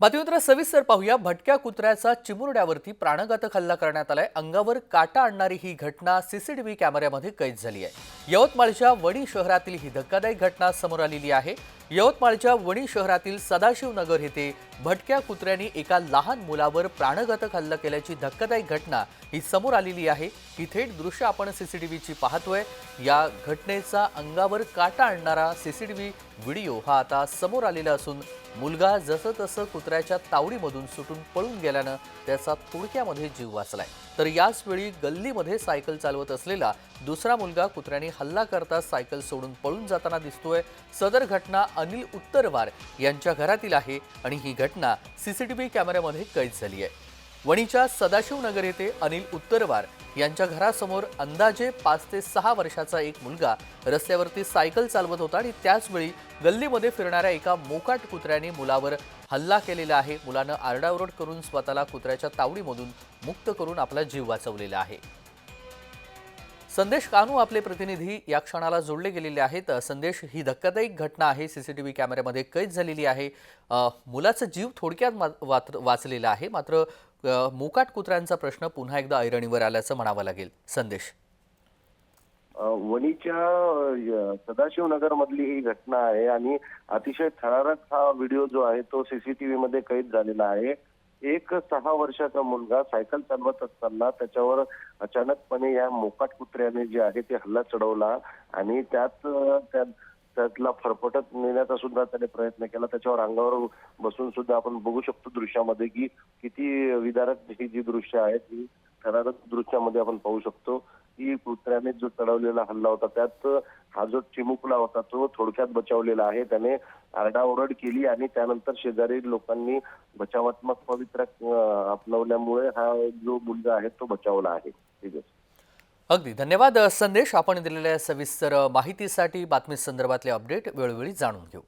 बातमीपत्र सविस्तर पाहूया. भटक्या कुत्र्याचा चिमुरड्यावरती प्राणघातक हल्ला करण्यात आलाय. अंगावर काटा आणणारी ही घटना सीसीटीव्ही कॅमेऱ्यामध्ये कैद झाली आहे. यवतमाळच्या वणी शहरातील ही धक्कादायक घटना समोर आलेली आहे. यवतमाळच्या वणी शहरातील सदाशिवनगर येथे भटक्या कुत्र्यांनी एका लहान मुलावर प्राणघातक हल्ला केल्याची धक्कादायक घटना ही समोर आलेली आहे. ही थेट दृश्य आपण सीसीटीव्हीची पाहतोय. या घटनेचा अंगावर काटा आणणारा सीसीटीव्ही व्हिडिओ हा आता समोर आलेला असून मुलगा जसं तसं कुत्र्याच्या तावडीमधून सुटून पळून गेल्यानं त्याचा थोडक्यामध्ये जीव वाचलाय. तर याचवेळी गल्लीमध्ये सायकल चालवत असलेला दुसरा मुलगा कुत्र्याने हल्ला करता सायकल सोडून पळून जाताना दिसतोय. सदर घटना अनिल उत्तरवार यांच्या घरातील आहे आणि ही घटना सीसीटीव्ही कॅमेऱ्यामध्ये कैद झाली आहे. वणीच्या सदाशिवनगर येथे अनिल उत्तरवार यांच्या घरासमोर अंदाजे पाच ते सहा वर्षाचा एक मुलगा रस्त्यावरती सायकल चालवत होता आणि त्याचवेळी गल्लीमध्ये फिरणाऱ्या एका मोकाट कुत्र्याने मुलावर हल्ला केलेला आहे. मुलानं आरडाओरड करून स्वतःला कुत्र्याच्या तावडीमधून मुक्त करून आपला जीव वाचवलेला आहे. संदेश कानू आपले प्रतिनिधी या क्षणाला जोडले गेलेले आहेत. संदेश ही धक्कादायक घटना आहे. सीसीटीव्ही कॅमेऱ्यामध्ये कैद झालेली आहे. मुलाचा जीव थोडक्यात वाचलेला आहे. मात्र मोकाट कुत्र्यांचा प्रश्न पुन्हा एकदा ऐरणीवर आल्याचं म्हणावं लागेल. संदेश. वणीच्या सदाशिवनगर मधली ही घटना आहे आणि अतिशय थरारक हा व्हिडिओ जो आहे तो सीसीटीव्ही मध्ये कैद झालेला आहे. एक सहा वर्षाचा मुलगा सायकल चालवत असताना त्याच्यावर अचानकपणे या मोकाट कुत्र्याने जे आहे ते हल्ला चढवला आणि त्यात त्यातला फरफटत नेण्याचा सुद्धा त्याने प्रयत्न केला. त्याच्यावर अंगावर बसून सुद्धा आपण बघू शकतो दृश्यामध्ये की किती विदारक ही जी दृश्य आहेत ही थरारक दृश्यामध्ये आपण पाहू शकतो. की कुत्र्याने जो चढवलेला हल्ला होता त्यात हा जो चिमुकला होता तो थोडक्यात बचावलेला आहे. त्याने आरडाओरड केली आणि त्यानंतर शेजारी लोकांनी बचावात्मक पवित्र अपनवल्यामुळे हा जो मुलगा आहे तो बचावला आहे. ठीक आहे. अगदी. धन्यवाद संदेश. आपण दिलेल्या सविस्तर माहितीसाठी बातमी संदर्भातले अपडेट वेळोवेळी जाणून घेऊ.